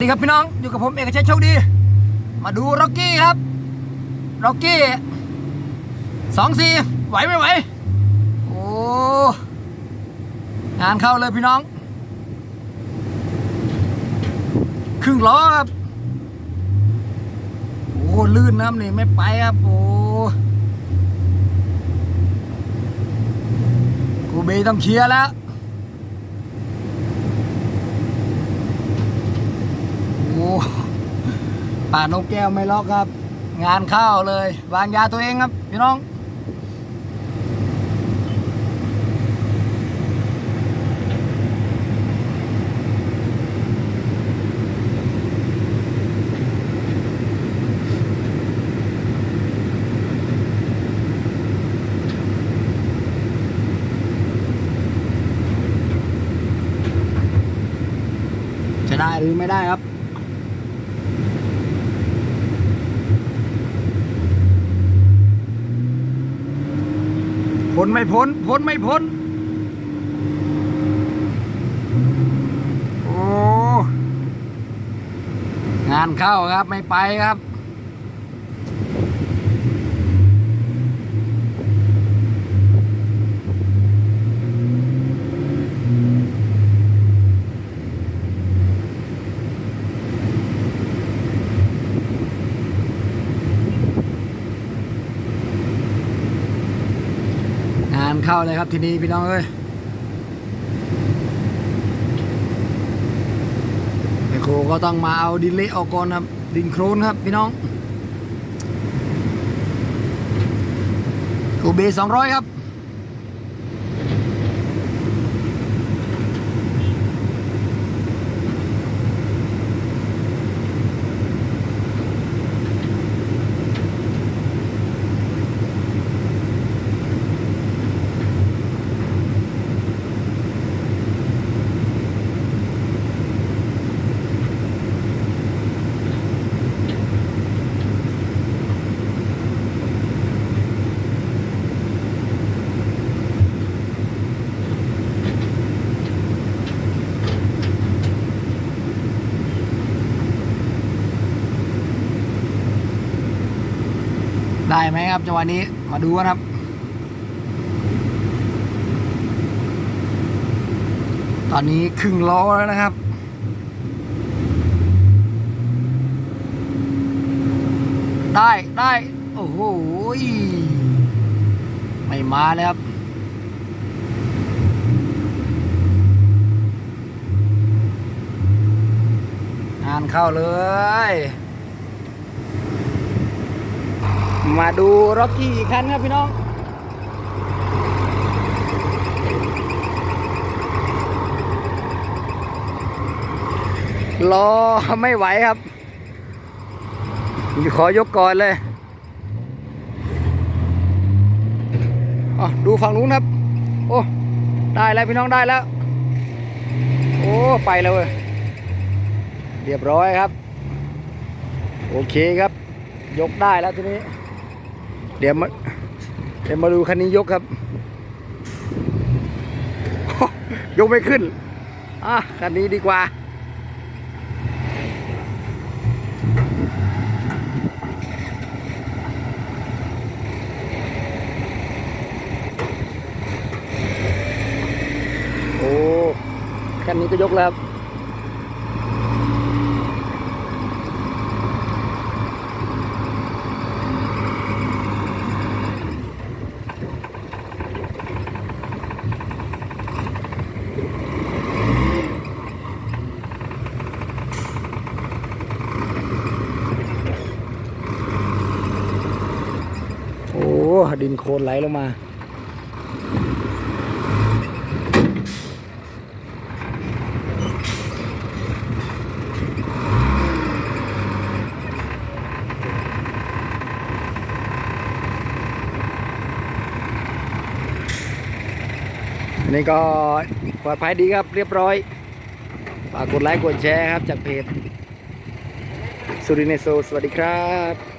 สวัสดีครับพี่น้องอยู่กับผมเอกชัยโชคดี มาดูร็อกกี้ครับร็อกกี้สองสี่ไหวไม่ไหวโอ้งานเข้าเลยพี่น้อง ครึ่งล้อครับโอ้ลื่นน้ำนี่ไม่ไปครับโอ้กูเบย์ต้องเคลียร์แล้ว โอ้ ป่านกแก้วไม่ล็อกครับ งานเข้าเลย วางยาตัวเองครับ พี่น้อง จะได้หรือไม่ได้ครับ พ้นไม่พ้น พ้นไม่พ้น โอ้ งานเข้าครับไม่ไปครับ งาน เข้าเลยครับทีนี้พี่น้องเอ้ยไอโคก็ต้องมาเอาดินเละออกก่อนครับ ดินโครนครับพี่น้องกูเบสองร้อยครับ ได้ไหมครับจังหวะนี้มาดูกันครับ ตอนนี้ครึ่งล้อแล้วนะครับได้ได้โอ้โหไม่มาเลยครับ งานเข้าเลย มาดูร็อกกี้อีกคันครับพี่น้องรอไม่ไหวครับ ขอยกก่อนเลยอดูฝั่งนู้นครับ โอ้ ได้แล้วพี่น้องได้แล้ว โอ้ ไปแล้วเว้ยเรียบร้อยครับ โอเคครับ ยกได้แล้วทีนี้ เดี๋ยวมาเดี๋ยวมาดูคันนี้ยกครับ ยกไม่ขึ้นอะคันนี้ดีกว่า โอ้ คันนี้ก็ยกแล้ว ดินโคลนไหลลงมา อันนี้ก็ปลอดภัยดีครับเรียบร้อยฝากกดไลค์กดแชร์ครับจากเพจสุรินทร์โซสวัสดีครับ